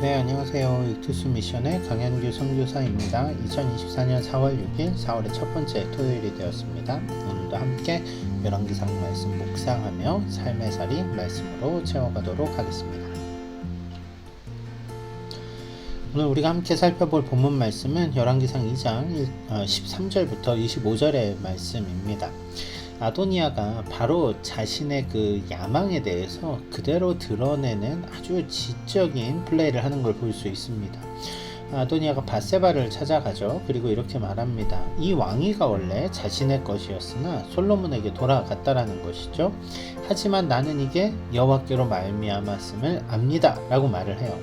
네, 안녕하세요. 익투스 미션의 강현규 선교사입니다. 2024년 4월 6일, 4월의 첫 번째 토요일이 되었습니다. 오늘도 함께 열왕기상 말씀 묵상하며 삶의 살이 말씀으로 채워가도록 하겠습니다. 오늘 우리가 함께 살펴볼 본문 말씀은 열왕기상 2장 13절부터 25절의 말씀입니다. 아도니아가 바로 자신의 그 야망에 대해서 그대로 드러내는 아주 지적인 플레이를 하는 걸 볼 수 있습니다. 아도니아가 바세바를 찾아가죠. 그리고 이렇게 말합니다. 이 왕위가 원래 자신의 것이었으나 솔로몬에게 돌아갔다라는 것이죠. 하지만 나는 이게 여호와께로 말미암았음을 압니다라고 말을 해요.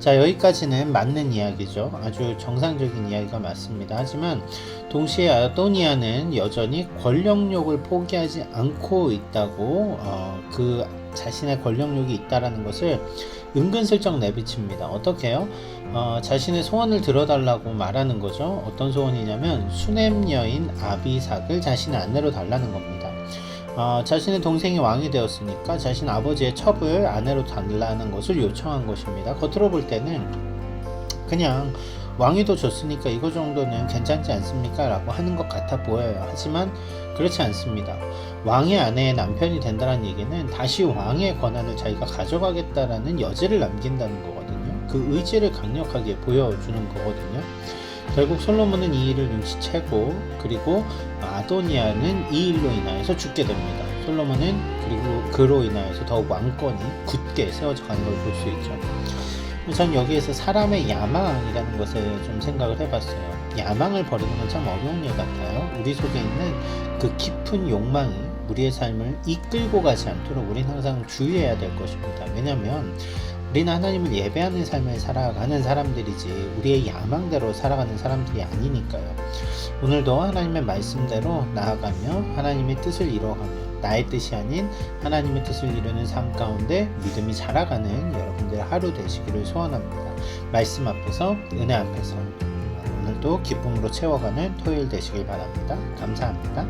자 여기까지는 맞는 이야기죠. 아주 정상적인 이야기가 맞습니다. 하지만 동시에 아도니아는 여전히 권력욕을 포기하지 않고 있다고 어, 그 자신의 권력욕이 있다라는 것을 은근슬쩍 내비칩니다. 어떻게요? 어, 자신의 소원을 들어달라고 말하는 거죠. 어떤 소원이냐면 수냄 여인 아비삭을 자신의 아내로 달라는 겁니다. 어, 자신의 동생이 왕이 되었으니까 자신 아버지의 첩을 아내로 달라는 것을 요청한 것입니다. 겉으로 볼 때는 그냥 왕위도 줬으니까 이거 정도는 괜찮지 않습니까? 라고 하는 것 같아 보여요. 하지만 그렇지 않습니다. 왕의 아내의 남편이 된다는 얘기는 다시 왕의 권한을 자기가 가져가겠다라는 여지를 남긴다는 거거든요. 그 의지를 강력하게 보여주는 거거든요. 결국 솔로몬은 이 일을 눈치채고 그리고 아도니아는 이 일로 인하여서 죽게 됩니다. 솔로몬은 그리고 그로 인하여서 더욱 왕권이 굳게 세워져 가는 걸 볼 수 있죠. 전 여기에서 사람의 야망이라는 것에 좀 생각을 해봤어요. 야망을 버리는 건 참 어려운 일 같아요. 우리 속에 있는 그 깊은 욕망이 우리의 삶을 이끌고 가지 않도록 우리는 항상 주의해야 될 것입니다. 왜냐하면 우리는 하나님을 예배하는 삶을 살아가는 사람들이지 우리의 야망대로 살아가는 사람들이 아니니까요. 오늘도 하나님의 말씀대로 나아가며 하나님의 뜻을 이루어가며 나의 뜻이 아닌 하나님의 뜻을 이루는 삶 가운데 믿음이 자라가는 여러분들 하루 되시기를 소원합니다. 말씀 앞에서 은혜 앞에서 오늘도 기쁨으로 채워가는 토요일 되시길 바랍니다. 감사합니다.